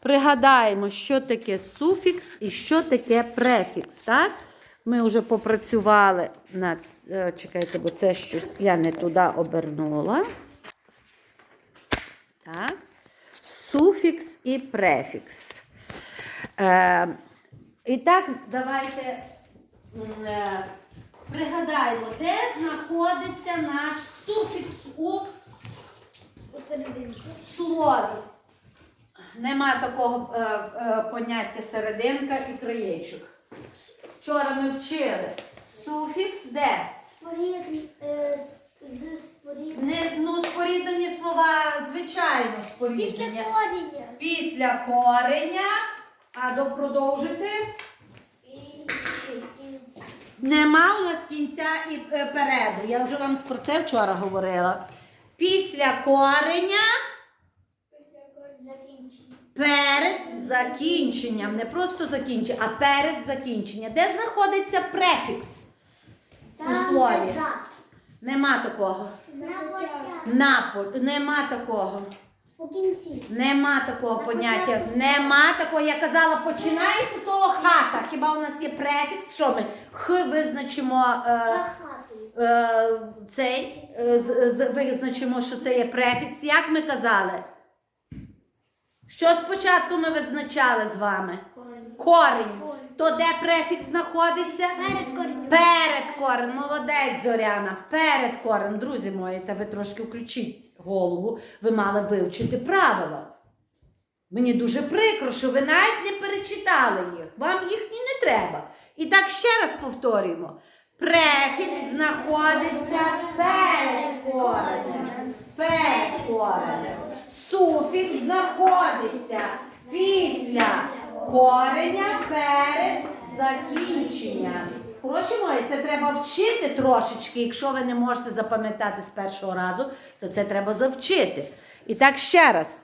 пригадаємо, що таке суфікс і що таке префікс. Так? Ми вже попрацювали над. е, Чекайте, бо це щось я не туди обернула. Так. Суфікс і префікс. Е, і так, давайте е, пригадаємо, де знаходиться наш суфікс у слові. Нема такого е, е, поняття серединка і краєчок. Вчора ми вчили. Суфікс де? е, З споріднення. Не, ну, споріднені слова, звичайно, Після споріднення. коріння. Після кореня. А до продовжити. І, чи- і Нема у нас кінця і е, переду. Я вже вам про це вчора говорила. Після кореня. Перед закінченням. Не просто закінчення, а перед закінченням. Де знаходиться префікс? У слові. за. Нема такого. На початку. Напо... Нема такого. У кінці. Нема такого поняття. Нема такого. Я казала, починається слово хата. Хіба у нас є префікс? Що ми? Х визначимо. За Е... хатою. Е, цей е, з- з- визначимо, що це є префікс. Як ми казали? Що спочатку ми визначали з вами? Корінь. Корінь. То де префікс знаходиться? Перед корінням. Перед корень, молодець Зоряна, перед корень. Друзі мої, та ви трошки включіть голову, ви мали вивчити правила. Мені дуже прикро, що ви навіть не перечитали їх. Вам їхні не треба. І так ще раз повторюємо. Префікс знаходиться перед коренем. Перед коренем. Суфікс знаходиться після кореня перед закінченням. Хороші мої, це треба вчити трошечки. Якщо ви не можете запам'ятати з першого разу, то це треба завчити. І так ще раз.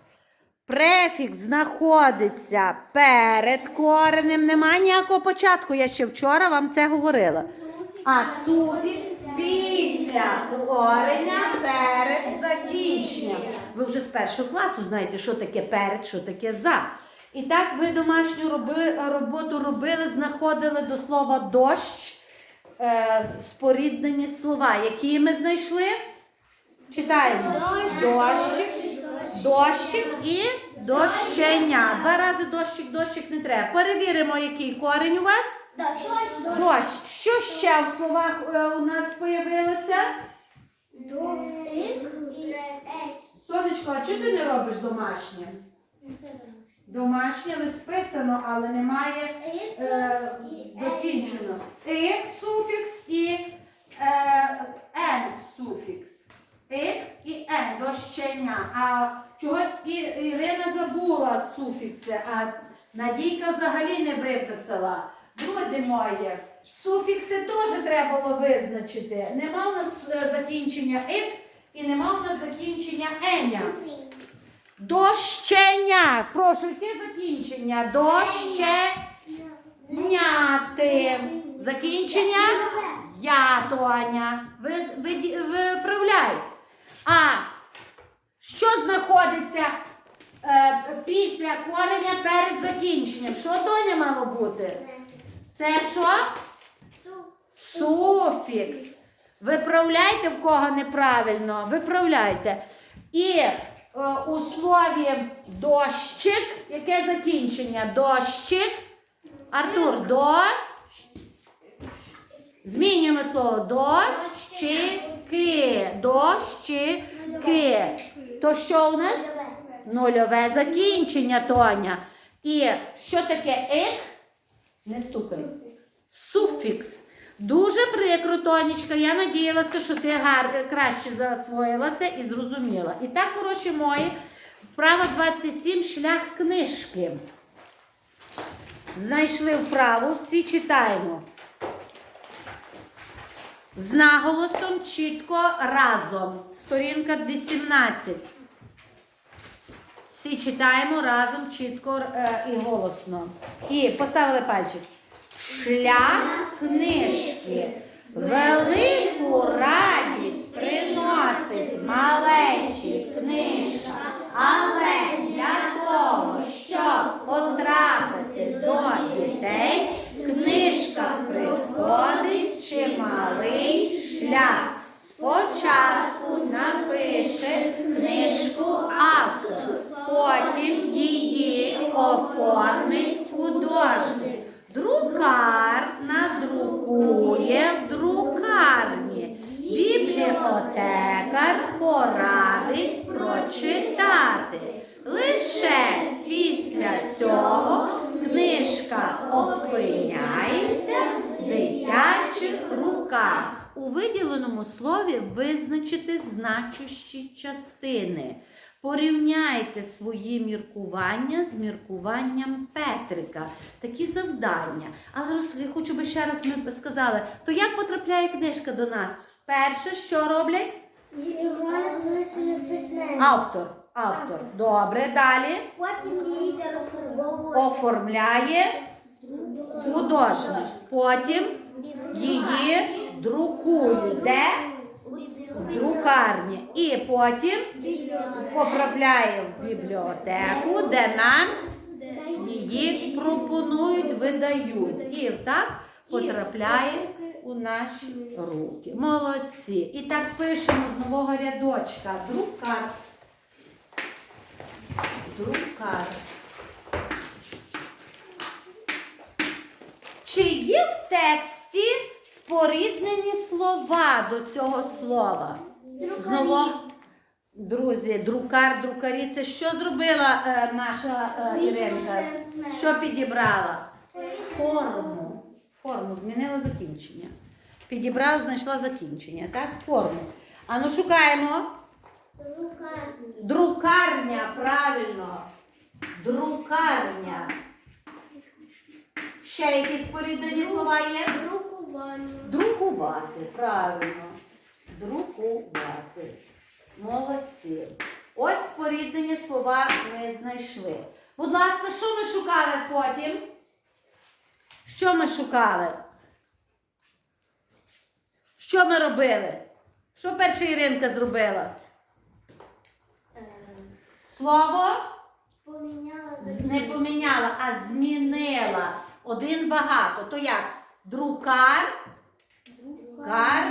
Префікс знаходиться перед коренем. Немає ніякого початку. Я ще вчора вам це говорила. А суфікс після кореня перед закінченням. Ви вже з першого класу знаєте, що таке перед, що таке за. І так ви домашню роби, роботу робили, знаходили до слова дощ, е, споріднені слова. Які ми знайшли? Читаємо. Дощик, дощик і дощеня. Два рази дощик, дощик не треба. Перевіримо, який корінь у вас. Дощ. Що ще в словах е, у нас появилося? Сонечко, а чого ти не робиш домашнє? Домашнє лише списано, але немає е, докінчено. Ік суфікс і е, ен суфікс. Ік і ен дощення. А чогось і Ірина забула суфікси, а Надійка взагалі не виписала. Друзі мої, суфікси теж треба було визначити. Нема у нас е, закінчення ік і нема у нас закінчення еня. Дощеня. Прошу, яке закінчення? Дощеняти. Закінчення? Я, Тоня. Ви, ви, виправляй. А що знаходиться е, після кореня перед закінченням? Що Тоня мало бути? Це що? Суфікс. Виправляйте в кого неправильно. Виправляйте. І е, у слові дощик, яке закінчення? Дощик. Артур, до. Змінюємо слово дощики. Дощики. То що у нас? Нульове закінчення, Тоня. І що таке ек? Не стукай. Суфікс. Дуже прикро, Тонечка. Я надіялася, що ти гарно краще засвоїла це і зрозуміла. І так, хороші мої, вправа 27 шлях книжки. Знайшли вправу, всі читаємо. З наголосом чітко разом. Сторінка 18. Всі читаємо разом чітко е, і голосно. І поставили пальчик. Шлях книжки. Велику радість приносить малечі книжка. Але для того, щоб оформить художник. Друкар надрукує в друкарні. Бібліотекар порадить прочитати. Лише після цього книжка опиняється в дитячих руках. У виділеному слові значущі частини. Порівняйте свої міркування з міркуванням Петрика. Такі завдання. Але я хочу би ще раз ми сказали, то як потрапляє книжка до нас? Перше, що роблять? Його. Автор. Автор. Добре, далі. Потім її розфарбовує. Оформляє художник. Потім її друкують. Де? Друкарні. І потім потрапляє в бібліотеку, де нам її пропонують, видають. І так потрапляє у наші руки. Молодці. І так пишемо з нового рядочка. Друкар. Друкар. Чи є в тексті споріднені слова до цього слова? Знову, друзі, друкар, друкарі, це що зробила е, наша е, Іринка? Що підібрала? Форму. Форму, змінила закінчення. Підібрала, знайшла закінчення, так? Форму. А ну шукаємо. Друкарня, правильно. Друкарня. Ще якісь споріднені слова є? Друкування. Друкувати, правильно. Друкувати. Молодці. Ось споріднені слова ми знайшли. Будь ласка, що ми шукали потім? Що ми шукали? Що ми робили? Що перша Іринка зробила? Слово Поміняла не поміняла, а змінила. Один багато. То як? Друкар, кар,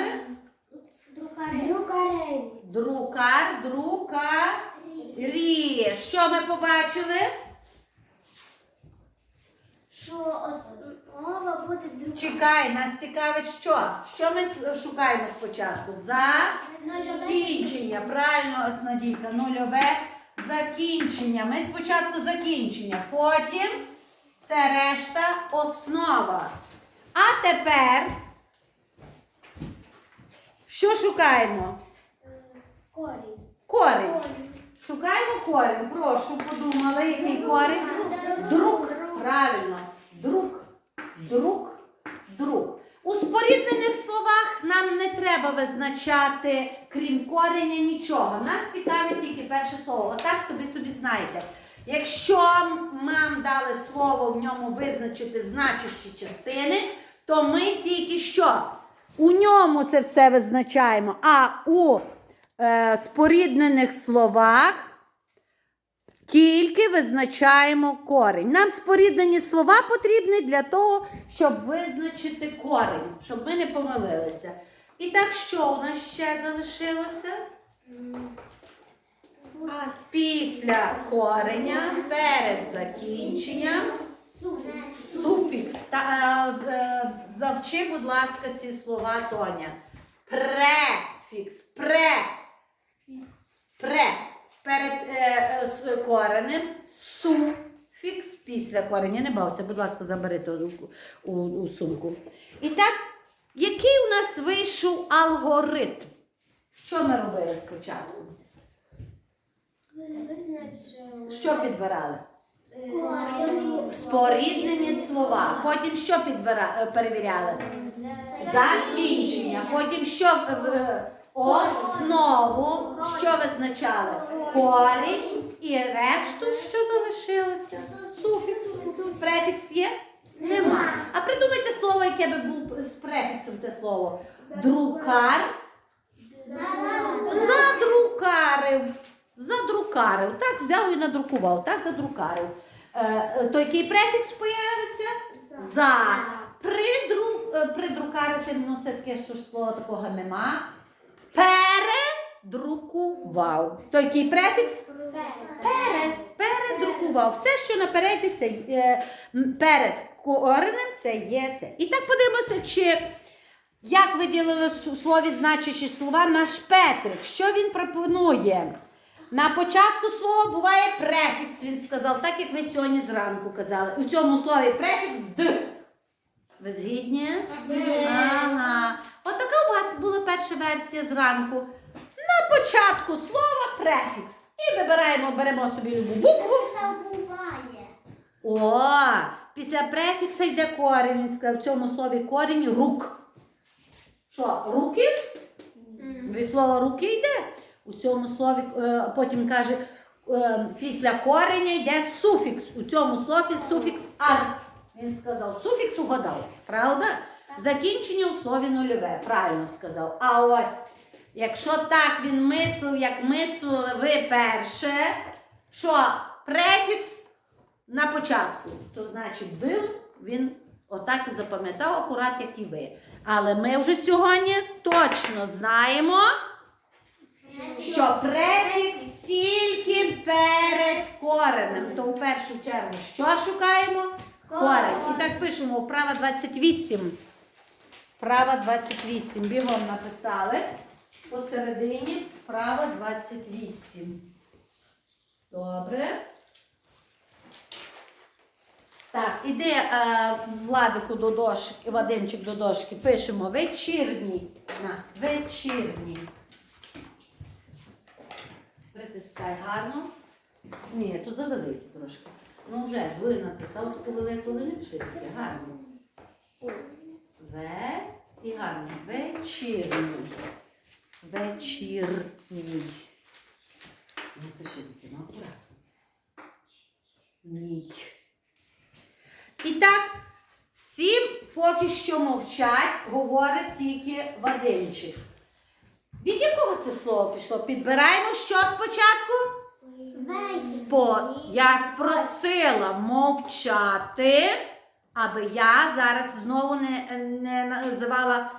Друкареві. друкар, друкарі. Що ми побачили? Що основа буде друкареві. Чекай, нас цікавить що? Що ми шукаємо спочатку? Закінчення. Правильно, от Надійка, нульове закінчення. Ми спочатку закінчення, потім все решта основа. А тепер що шукаємо? Корінь. Корінь. Шукаємо корінь. Прошу, подумали, який корінь? Друк. Правильно. Друк. Друк. Друк. У споріднених словах нам не треба визначати, крім кореня, нічого. Нас цікавить тільки перше слово. Отак собі собі знаєте. Якщо нам дали слово в ньому визначити значущі частини, то ми тільки що? У ньому це все визначаємо. А у е, споріднених словах тільки визначаємо корінь. Нам споріднені слова потрібні для того, щоб визначити корінь, щоб ми не помилилися. І так, що у нас ще залишилося? Після кореня, перед закінченням, суфікс. Та, е, е, завчи, будь ласка, ці слова, Тоня. Префікс. Пре. Пре. Перед е, е, коренем суфікс після кореня. Не бався, будь ласка, забери то у, у, у сумку. І так, який у нас вийшов алгоритм? Що ми робили спочатку? Що підбирали? Споріднені слова. Потім що підбира... е, перевіряли? Закінчення. Потім що е, е, основу, що визначали? Корінь і решту, що залишилося? Суфікс. Префікс є? Нема. А придумайте слово, яке би був з префіксом це слово. Друкар. Задрукарив. Задрукарив. Так, взяв і надрукував. Так, задрукарив. Е, е, то який префікс появиться? За. Придру, е, придрукарити, ну це таке, що ж слова такого нема. Передрукував. То який префікс? Перед. Передрукував. Все, що напереді, це е, перед коренем, це є це. І так подивимося, чи як виділили в слові значущі слова наш Петрик. Що він пропонує? На початку слова буває префікс, він сказав, так як ви сьогодні зранку казали. У цьому слові префікс д. Ви згідні? Ага. От така у вас була перша версія зранку. На початку слова префікс. І вибираємо, беремо собі любу букву. О, після префікса йде корінь. Він сказав в цьому слові корінь рук. Що, руки? Від слова руки йде. У цьому слові е, потім каже, е, після кореня йде суфікс. У цьому слові суфікс ар. Він сказав, суфікс угадав. Правда? Закінчення у слові нульове. Правильно сказав. А ось, якщо так він мислив, як мислили ви перше, що префікс на початку, то значить бив він отак і запам'ятав, акурат, як і ви. Але ми вже сьогодні точно знаємо, що префікс тільки перед коренем. То в першу чергу що шукаємо? Корень. І так пишемо вправа 28. Вправа 28. Бігом написали. Посередині вправа 28. Добре. Так, іди е, Владику до дошки, Вадимчик до дошки. Пишемо вечірній. На, вечірній. Притискай гарно. Ні, тут завеликий трошки. Ну вже ви написав таку велику пишіть. Гарно. В і гарно. Вечірній. Вечірній. Напиши таки, ну акуратно. Ній. І так, всі поки що мовчать, говорить тільки Вадимчик. Від якого це слово пішло? Підбираємо що спочатку? Спо. Я спросила мовчати, аби я зараз знову не, не називала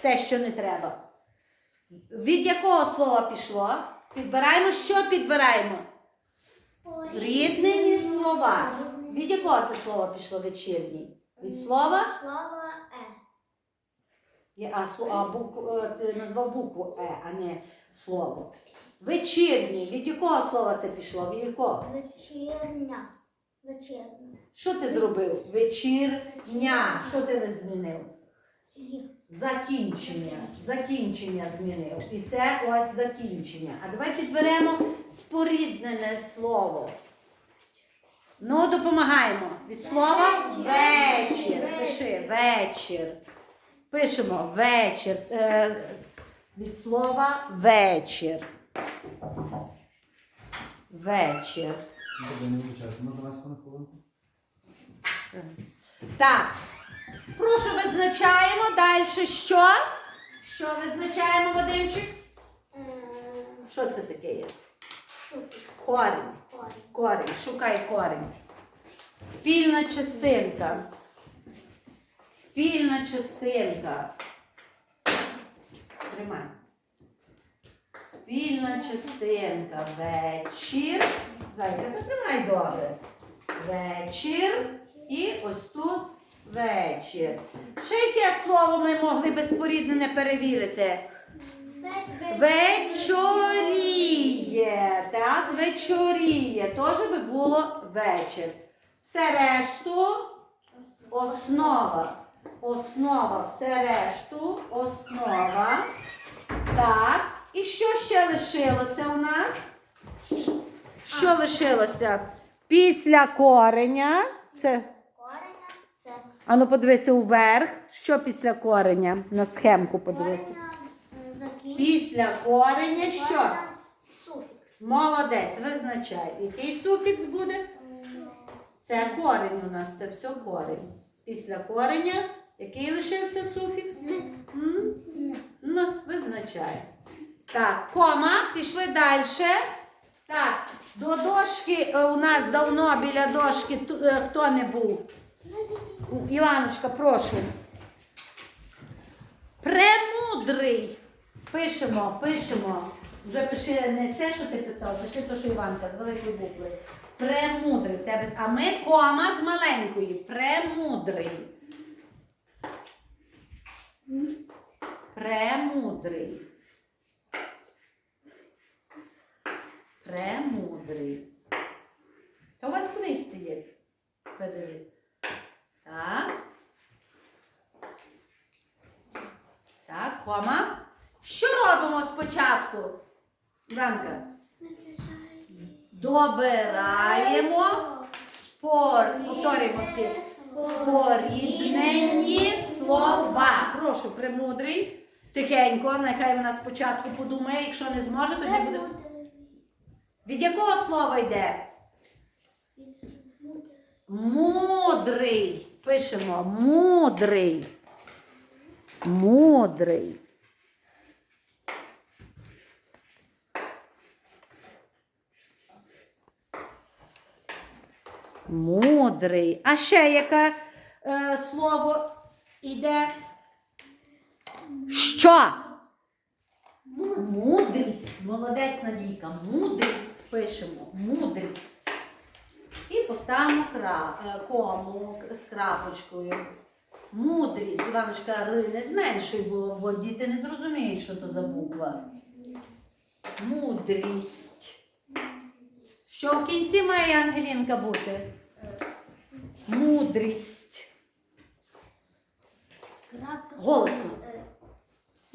те, що не треба. Від якого слова пішло? Підбираємо, що підбираємо? Ріднені слова. Від якого це слово пішло вечірній? Від слова? Слово. Є- А, а букву, е, ти назвав букву Е, а не слово. Вечірній. Від якого слова це пішло? Від якого? Вечірня. Вечірня. Що ти зробив? Вечірня. Що ти не змінив? Закінчення. Закінчення змінив. І це ось закінчення. А давай підберемо споріднене слово. Ну, допомагаємо. Від слова вечір. Пиши вечір. Пишемо вечір. Е, від слова вечір. Вечір. Так. Прошу, визначаємо далі. Що? Що визначаємо, Вадимчик? Що це таке є? Корінь. Корінь. Корінь. Шукай корінь. Спільна частинка. Спільна частинка. Тримай. Спільна частинка. Вечір. Зайка, затримай добре. Вечір. І ось тут вечір. Ще яке слово ми могли би споріднене перевірити? Вечоріє. Так, вечоріє. Теж би було вечір. Все решту основа. Основа, все решту, основа. Так. І що ще лишилося у нас? Що лишилося? Після кореня. Це. Кореня це Ану, подивися уверх. Що після кореня? На схемку подивися. Після кореня що? Суфікс. Молодець, визначай. Який суфікс буде? Це корень у нас, це все корень. Після кореня, який лишився суфікс? М? Ну, визначай. Так, кома, пішли далі. Так, до дошки е, у нас давно біля дошки е, хто не був? Іваночка, прошу. Премудрий. Пишемо, пишемо. Вже пиши не це, що ти писав, пиши те, що Іванка з великої букви. Премудрий. Тебе... А ми кома з маленької. Премудрий. Премудрий. Премудрий. Та у вас в книжці є. Подиви. Так. Так, кома. Що робимо спочатку? Іванка? Добираємо спор. Повторюємо всі. Споріднені слова. Прошу, премудрий. Тихенько, нехай вона спочатку подумає, якщо не зможе, тоді буде. Від якого слова йде? Мудрий. Пишемо мудрий. Мудрий. Мудрий. А ще яке е, слово йде? Що? Мудрість. Молодець Надійка. Мудрість пишемо. Мудрість. І поставимо кра, е, кому з крапочкою. Мудрість. Іваночка, ри не зменшуй, бо, бо діти не зрозуміють, що то за буква. Мудрість. Що в кінці має Ангелінка бути? Мудрість. Голосно.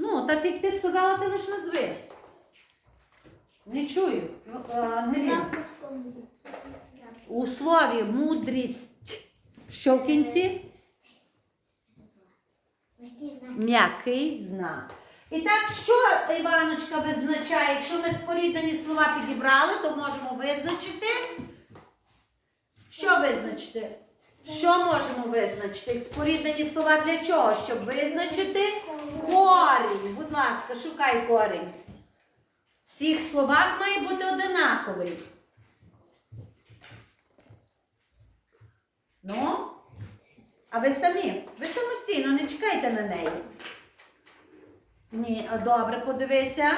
Ну, так як ти сказала, ти лише назви. Не чую. Ну, е, У слові мудрість. Що в кінці? М'який знак. І так, що Іваночка визначає? Якщо ми споріднені слова підібрали, то можемо визначити. Що визначити? Що можемо визначити? Споріднені слова для чого? Щоб визначити корінь. Будь ласка, шукай корінь. В всіх словах має бути одинаковий. Ну, а ви самі? Ви самостійно, не чекайте на неї. Ні, добре, подивися.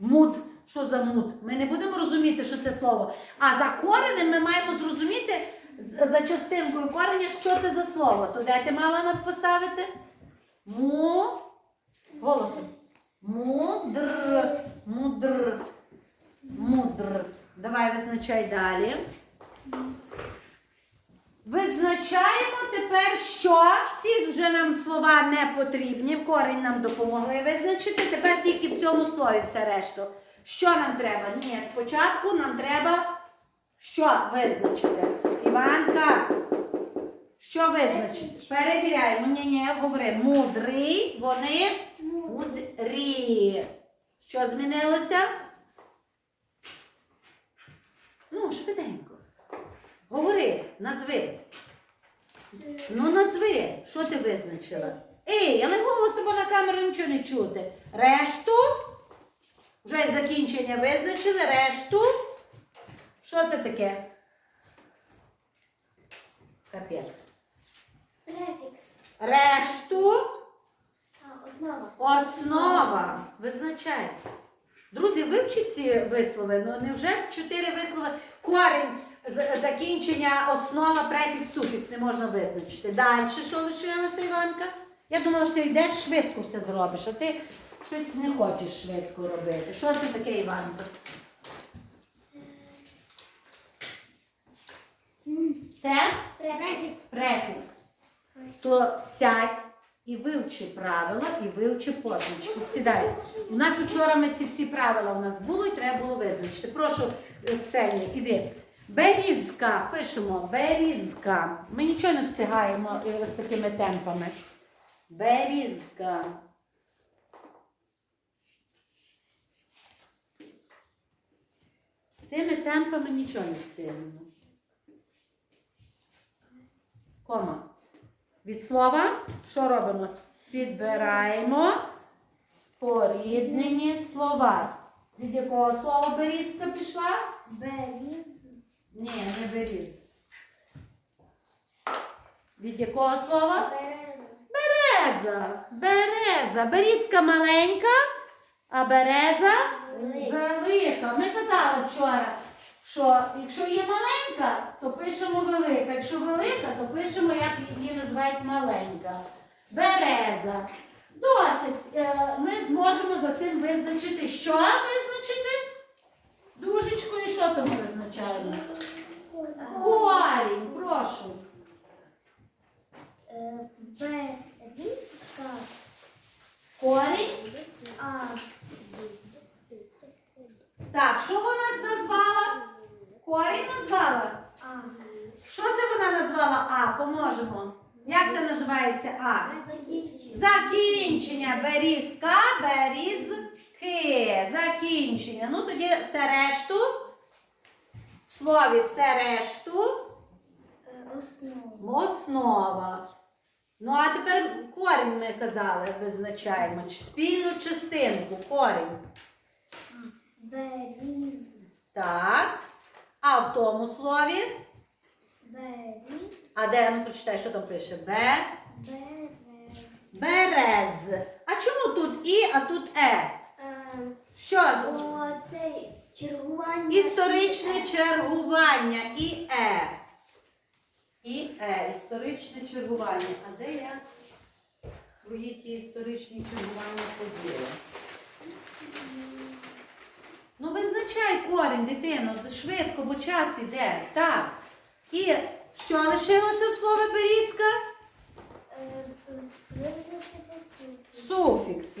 Муд. Що за муд? Ми не будемо розуміти, що це слово. А за коренем ми маємо зрозуміти за частинкою кореня, що це за слово. То де ти мала поставити? Му. Голосом. Мудр. Мудр. Мудр. Давай визначай далі. Визначаємо тепер, що ці вже нам слова не потрібні. Корінь нам допомогли визначити. Тепер тільки в цьому слові все решту. Що нам треба? Ні, спочатку нам треба що визначити? Іванка. Що визначити? Перевіряємо. Ні, ні, говори. Мудрий, вони мудрі. Що змінилося? Ну, швиденько. Говори, назви. Ну назви, що ти визначила? Ей, але голосно, бо на камеру нічого не чути. Решту. Вже закінчення визначили, решту. Що це таке? Капець. Решту. Основа. Основа. Визначай. Друзі, вивчіть ці вислови. Ну невже чотири вислови? Корінь, закінчення, основа, префікс, суфікс не можна визначити. Далі що лишилося, Іванка? Я думала, що ти йдеш швидко все зробиш, а ти щось не хочеш швидко робити. Що це таке, Іванка? Це Префікс. префікс. То сядь і вивчи правила, і вивчи позначки. Сідай. У нас вчора ми ці всі правила у нас було і треба було визначити. Прошу, е, Ксенія, іди. Берізка, пишемо, берізка. Ми нічого не встигаємо е, з такими темпами. Берізка. Цими темпами нічого не встигнемо. Кома. Від слова що робимо? Підбираємо споріднені слова. Від якого слова берізка пішла? Беріз. Ні, не беріз. Від якого слова? Береза. Береза. Береза. Берізка маленька, а береза велика. Ми казали вчора. Що якщо є маленька, то пишемо велика. Якщо велика, то пишемо, як її називають маленька. Береза. Досить. Е, Ми зможемо за цим визначити, що визначити? Дужечкою, що там визначаємо? Корінь, прошу. Е, Берізка. Корінь. А. Так, що вона? Корінь назвала? А. Що це вона назвала А? Поможемо. Як це називається А? Закінчення. Закінчення. Берізка, берізки. Закінчення. Ну тоді все решту. В слові все решту. Е, Основа. Основа. Ну, а тепер корінь ми казали, визначаємо. Спільну частинку, корінь. Беріз. Так. А в тому слові. Беріз. А де ну прочитай, що там пише? Б. Берез. Берез. А чому тут І, а тут Е? Е, Що? О, цей чергування. Історичне чергування. І Е. І Е. Історичне чергування. А де я свої ті історичні чергування поділа? Ну, визначай корінь, дитино, швидко, бо час іде. Так. І що лишилося в слові берізка? Суфікс.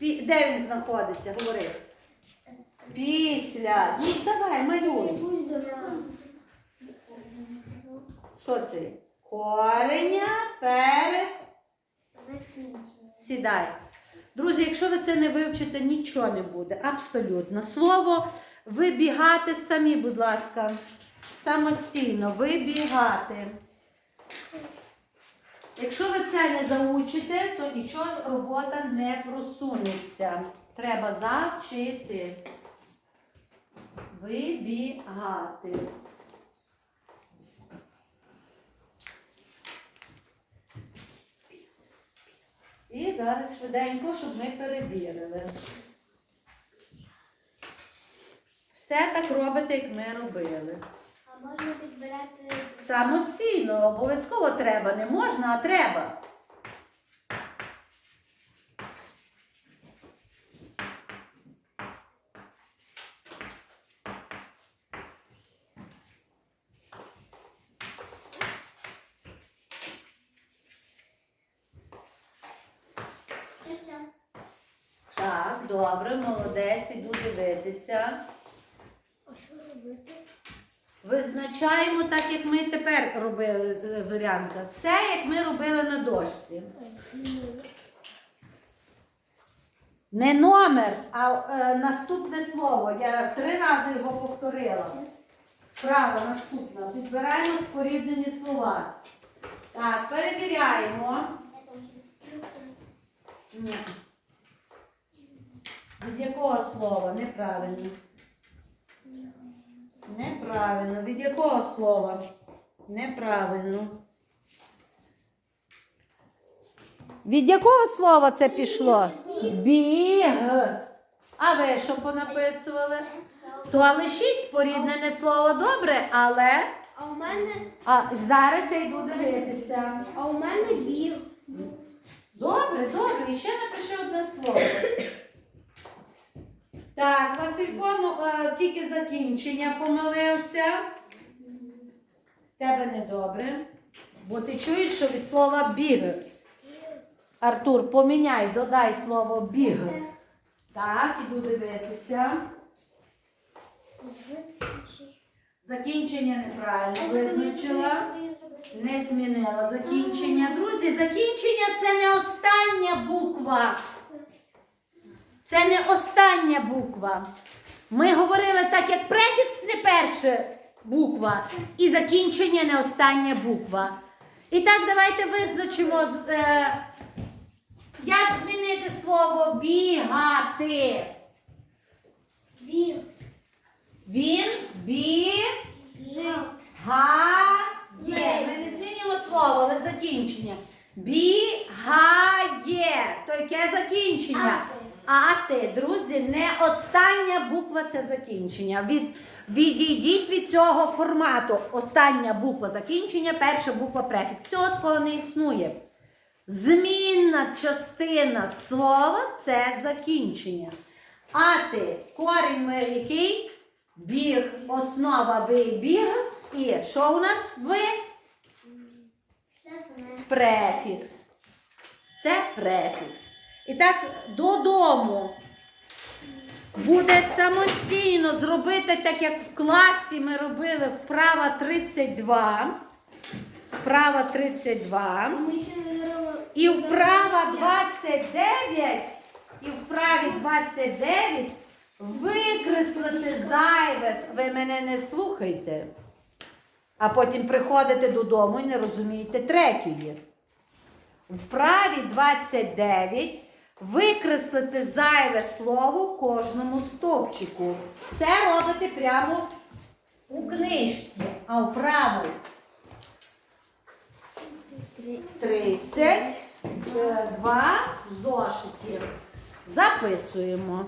Де він знаходиться? Говори. Після. Ну, давай, малюй. Що це? Кореня перед. Сідай. Друзі, якщо ви це не вивчите, нічого не буде. Абсолютно. Слово вибігати самі, будь ласка. Самостійно вибігати. Якщо ви це не заучите, то нічого робота не просунеться. Треба завчити. Вибігати. І зараз швиденько, щоб ми перевірили. Все так робите, як ми робили. А можна підбирати Самостійно, обов'язково треба. Не можна, а треба. Так, добре, молодець, іду дивитися. А що робити? Визначаємо так, як ми тепер робили е, Зорянка. Все, як ми робили на дошці. Не номер, а е, наступне слово. Я три рази його повторила. Право, наступне. Підбираємо споріднені слова. Так, перевіряємо. Ні. Від якого слова? Неправильно. Неправильно. Від якого слова? Неправильно. Від якого слова це пішло? Біг. А ви що понаписували? То лишіть споріднене слово добре, але А у мене, а зараз я йду дивитися. а у мене біг. Добре, добре, і ще напиши одне слово. Так, Василько е, тільки закінчення помилився. Тебе недобре. Бо ти чуєш, що від слова біг. Артур, поміняй, додай слово біг. Так, іду дивитися. Закінчення неправильно визначила. Не змінила закінчення. Друзі, закінчення це не остання буква. Це не остання буква. Ми говорили так, як префікс не перша буква, і закінчення не остання буква. І так, давайте визначимо, е, як змінити слово бігати. Біг. Він біг. Жив. Гає. Ми не змінюємо слово, але закінчення. Бігає. То яке закінчення? Ати. Друзі, не остання буква це закінчення. Від, відійдіть від цього формату. Остання буква закінчення, перша буква префікс. Цього такого не існує. Змінна частина слова це закінчення. А ти, корінь ми який? Біг, основа вибіг. І що у нас ви? Префікс. Це префікс. І так додому буде самостійно зробити так, як в класі ми робили вправа 32. Вправа 32. Ми ще не робили. І вправа 29, і вправі 29 викреслити зайве. Ви мене не слухайте. А потім приходите додому і не розумієте третьої. В вправі 29 викреслити зайве слово кожному стовпчику. Це робите прямо у книжці, а вправу 32 зошитів. Записуємо.